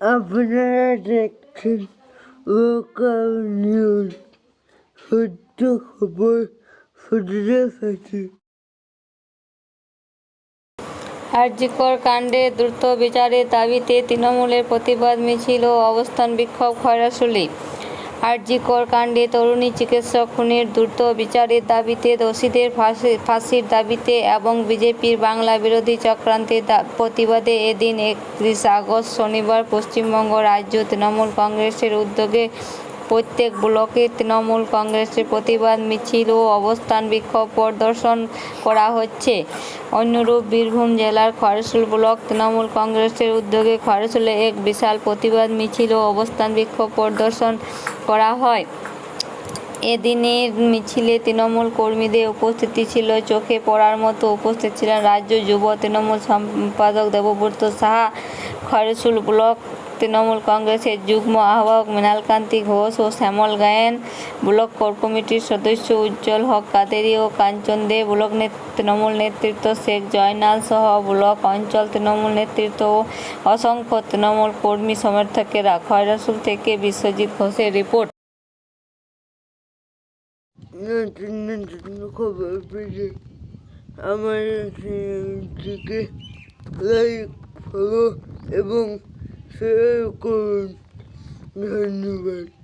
আপনারা দেখছেন local news সত্য খবর শুনতে পেয়েছি আরজিকর কাণ্ডে দ্রুত বিচারের দাবিতে তৃণমূলের প্রতিবাদ মিছিল ও অবস্থান বিক্ষোভ খয়রাশুলি আরজিকর কাণ্ডে তরুণী চিকিৎসক খুনের দ্রুত বিচারের দাবিতে দোষীদের ফাঁসি, ফাঁসির দাবিতে এবং বিজেপির বাংলা বিরোধী চক্রান্তের প্রতিবাদে এদিন একত্রিশ আগস্ট শনিবার পশ্চিমবঙ্গ রাজ্য তৃণমূল কংগ্রেসের উদ্যোগে প্রত্যেক ব্লকে তৃণমূল কংগ্রেসের প্রতিবাদ, মিছিল ও অবস্থান বিক্ষোভ প্রদর্শন করা হচ্ছে। অন্যরূপ বীরভূম জেলার খরসুল ব্লক তৃণমূল কংগ্রেসের উদ্যোগে খরসুলে এক বিশাল প্রতিবাদ, মিছিল ও অবস্থান বিক্ষোভ প্রদর্শন করা হয়। এদিনের মিছিলে তৃণমূল কর্মীদের উপস্থিতি ছিল, চোখে পড়ার মতো উপস্থিত ছিলেন রাজ্য যুব তৃণমূল সম্পাদক দেবব্রত সাহা। খরসুল ব্লক তৃণমূল কংগ্রেসের যুগ্ম আহ্বায়ক মৃণালকান্তি ঘোষ ও শ্যামল গায়েন, ব্লক কোর কমিটির সদস্য উজ্জ্বল হক কাদেরি ও কাঞ্চন দে, ব্লক তৃণমূল নেতৃত্ব শেখ জয়নাল সহ ব্লক অঞ্চল তৃণমূল নেতৃত্ব ও অসংখ্য তৃণমূল কর্মী সমর্থকেরা। খয়রাসুল থেকে বিশ্বজিৎ ঘোষের রিপোর্ট। আমার লাইক ফলো এবং Sevgilim. Kendime.